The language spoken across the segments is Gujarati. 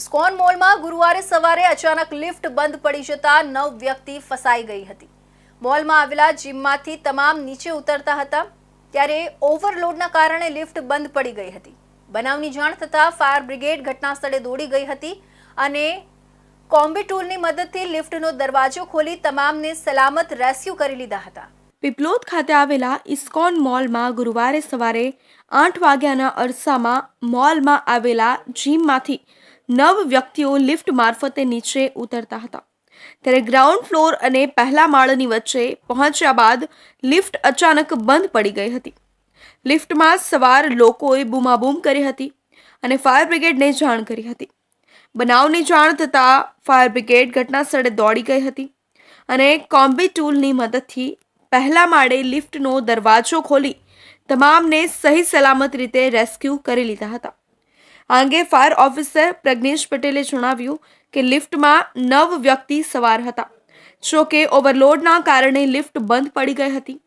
ઇસ્કોન મોલમાં ગુરુવારે સવારે અચાનક લિફ્ટ બંધ પડી જતા નવ વ્યક્તિ ફસાઈ ગઈ હતી. મોલમાં આવેલા જીમમાંથી તમામ નીચે ઉતરતા હતા, ત્યારે ઓવરલોડના કારણે લિફ્ટ બંધ પડી ગઈ હતી. બનાવની જાણ થતાં ફાયર બ્રિગેડ ઘટના સ્થળે દોડી ગઈ હતી અને કોમ્બી ટૂલની મદદથી લિફ્ટનો દરવાજો ખોલી તમામને સલામત રેસ્ક્યુ કરી લીધા હતા. પીપલોદ ખાતે આવેલા ઇસ્કોન મોલમાં ગુરુવારે સવારે આઠ વાગ્યાના અરસામાં મોલમાં આવેલા જીમમાંથી નવ વ્યક્તિઓ લિફ્ટ મારફતે નીચે ઉતરતા હતા. ત્યારે ગ્રાઉન્ડ ફ્લોર અને પહેલા માળની વચ્ચે પહોંચ્યા બાદ લિફ્ટ અચાનક બંધ પડી ગઈ હતી. લિફ્ટમાં સવાર લોકોએ બૂમાબૂમ કરી હતી અને ફાયર બ્રિગેડને જાણ કરી હતી. બનાવની જાણ થતાં ફાયર બ્રિગેડ ઘટનાસ્થળે દોડી ગઈ હતી અને કોમ્બી ટૂલની મદદથી પહેલા માળે લિફ્ટનો દરવાજો ખોલી તમામને સહી સલામત રીતે રેસ્ક્યુ કરી લીધા હતા. આ અંગે ફાયર ઓફિસર પ્રજ્ઞેશ પટેલે જણાવ્યું કે લિફ્ટમાં નવ વ્યક્તિ સવાર હતા. જો કે ઓવરલોડના કારણે લિફ્ટ બંધ પડી ગઈ હતી.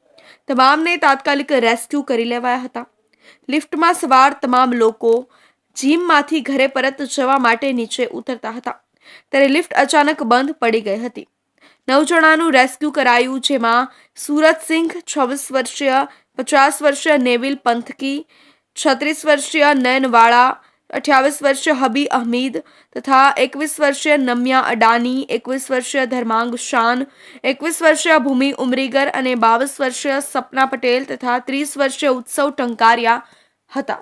તમામને તાત્કાલિક રેસ્ક્યુ કરી લેવાયા હતા. લિફ્ટમાં સવાર તમામ લોકો જીમમાંથી ઘરે પરત જવા માટે નીચે ઉતરતા હતા. ત્યારે લિફ્ટ અચાનક બંધ પડી ગઈ હતી. નવ જણાનું રેસ્ક્યુ કરાયું, જેમાં સુરતસિંહ છવ્વીસ વર્ષીય, પચાસ વર્ષીય નેવિલ પંથકી, છત્રીસ વર્ષીય નયનવાળા અઠ્યાવીસ વર્ષીય હબી અહમીદ તથા એકવીસ વર્ષીય નમ્યા અડાની એકવીસ વર્ષીય ધર્માંગ શાન એકવીસ વર્ષીય ભૂમિ ઉમરીગર અને બાવીસ વર્ષીય સપના પટેલ તથા ત્રીસ વર્ષીય ઉત્સવ ટંકારિયા હતા